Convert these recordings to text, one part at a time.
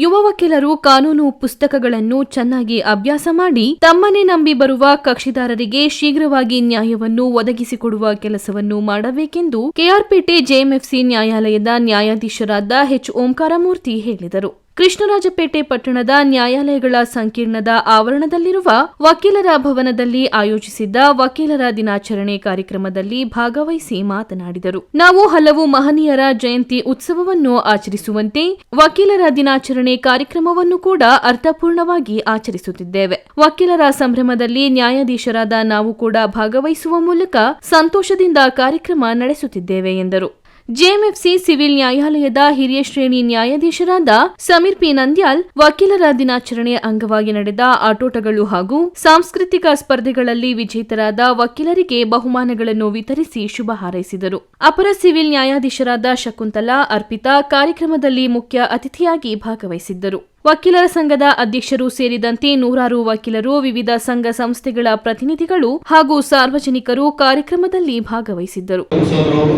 ಯುವ ವಕೀಲರು ಕಾನೂನು ಪುಸ್ತಕಗಳನ್ನು ಚೆನ್ನಾಗಿ ಅಭ್ಯಾಸ ಮಾಡಿ ತಮ್ಮನ್ನೇ ನಂಬಿ ಬರುವ ಕಕ್ಷಿದಾರರಿಗೆ ಶೀಘ್ರವಾಗಿ ನ್ಯಾಯವನ್ನು ಒದಗಿಸಿಕೊಡುವ ಕೆಲಸವನ್ನು ಮಾಡಬೇಕೆಂದು ಕೆಆರ್ಪೇಟೆ ಜೆಎಂಎಫ್ಸಿ ನ್ಯಾಯಾಲಯದ ನ್ಯಾಯಾಧೀಶರಾದ ಎಚ್ ಓಂಕಾರಮೂರ್ತಿ ಹೇಳಿದರು. ಕೃಷ್ಣರಾಜಪೇಟೆ ಪಟ್ಟಣದ ನ್ಯಾಯಾಲಯಗಳ ಸಂಕೀರ್ಣದ ಆವರಣದಲ್ಲಿರುವ ವಕೀಲರ ಭವನದಲ್ಲಿ ಆಯೋಜಿಸಿದ್ದ ವಕೀಲರ ದಿನಾಚರಣೆ ಕಾರ್ಯಕ್ರಮದಲ್ಲಿ ಭಾಗವಹಿಸಿ ಮಾತನಾಡಿದರು. ನಾವು ಹಲವು ಮಹನೀಯರ ಜಯಂತಿ ಉತ್ಸವವನ್ನು ಆಚರಿಸುವಂತೆ ವಕೀಲರ ದಿನಾಚರಣೆ ಕಾರ್ಯಕ್ರಮವನ್ನು ಕೂಡ ಅರ್ಥಪೂರ್ಣವಾಗಿ ಆಚರಿಸುತ್ತಿದ್ದೇವೆ. ವಕೀಲರ ಸಂಭ್ರಮದಲ್ಲಿ ನ್ಯಾಯಾಧೀಶರಾದ ನಾವು ಕೂಡ ಭಾಗವಹಿಸುವ ಮೂಲಕ ಸಂತೋಷದಿಂದ ಕಾರ್ಯಕ್ರಮ ನಡೆಸುತ್ತಿದ್ದೇವೆ ಎಂದರು. ಜೆಎಂಎಫ್ಸಿ ಸಿವಿಲ್ ನ್ಯಾಯಾಲಯದ ಹಿರಿಯ ಶ್ರೇಣಿ ನ್ಯಾಯಾಧೀಶರಾದ ಸಮೀರ್ ಪಿ ನಂದ್ಯಾಲ್ ವಕೀಲರ ದಿನಾಚರಣೆಯ ಅಂಗವಾಗಿ ನಡೆದ ಆಟೋಟಗಳು ಹಾಗೂ ಸಾಂಸ್ಕೃತಿಕ ಸ್ಪರ್ಧೆಗಳಲ್ಲಿ ವಿಜೇತರಾದ ವಕೀಲರಿಗೆ ಬಹುಮಾನಗಳನ್ನು ವಿತರಿಸಿ ಶುಭ ಹಾರೈಸಿದರು. ಅಪರ ಸಿವಿಲ್ ನ್ಯಾಯಾಧೀಶರಾದ ಶಕುಂತಲಾ ಅರ್ಪಿತಾ ಕಾರ್ಯಕ್ರಮದಲ್ಲಿ ಮುಖ್ಯ ಅತಿಥಿಯಾಗಿ ಭಾಗವಹಿಸಿದ್ದರು. ವಕೀಲರ ಸಂಘದ ಅಧ್ಯಕ್ಷರು ಸೇರಿದಂತೆ ನೂರಾರು ವಕೀಲರು ವಿವಿಧ ಸಂಘ ಸಂಸ್ಥೆಗಳ ಪ್ರತಿನಿಧಿಗಳು ಹಾಗೂ ಸಾರ್ವಜನಿಕರು ಕಾರ್ಯಕ್ರಮದಲ್ಲಿ ಭಾಗವಹಿಸಿದ್ದರು.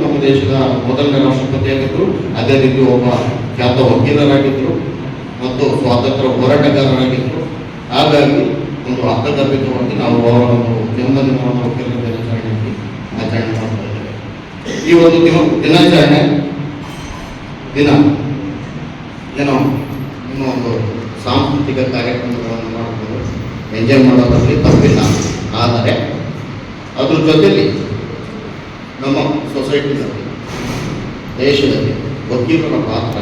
ನಮ್ಮ ದೇಶದ ಮೊದಲನೇ ರಾಷ್ಟ್ರಪತಿಯಾಗಿದ್ದರು ಅದೇ ರೀತಿ ಒಬ್ಬ ಖ್ಯಾತ ವಕೀಲರಾಗಿದ್ದರು ಮತ್ತು ಸ್ವಾತಂತ್ರ್ಯ ಹೋರಾಟಗಾರರಾಗಿದ್ದರು. ಹಾಗಾಗಿ ಒಂದು ಅರ್ಥಗರ್ಭಿತವಾಗಿ ನಾವು ಅವರನ್ನು ಜನ್ಮದಿನವನ್ನು ವಕೀಲರ ದಿನಾಚರಣೆಯಲ್ಲಿ ಆಚರಣೆ ಮಾಡ್ತಾ ಈ ಒಂದು ದಿನ ದಿನಾಚರಣೆ ದಿನ, ಏನೋ ಸಾಂಸ್ಕೃತಿಕ ಕಾರ್ಯಕ್ರಮಗಳನ್ನು ಮಾಡ್ಬೋದು. ಎಂಜಾಯ್ ಮಾಡೋದ್ರಲ್ಲಿ ತಪ್ಪಿಲ್ಲ ಆದರೆ ಅದ್ರ ಜೊತೆಯಲ್ಲಿ ನಮ್ಮ ಸೊಸೈಟಿನಲ್ಲಿ ದೇಶದಲ್ಲಿ ವಕೀಲರ ಪಾತ್ರ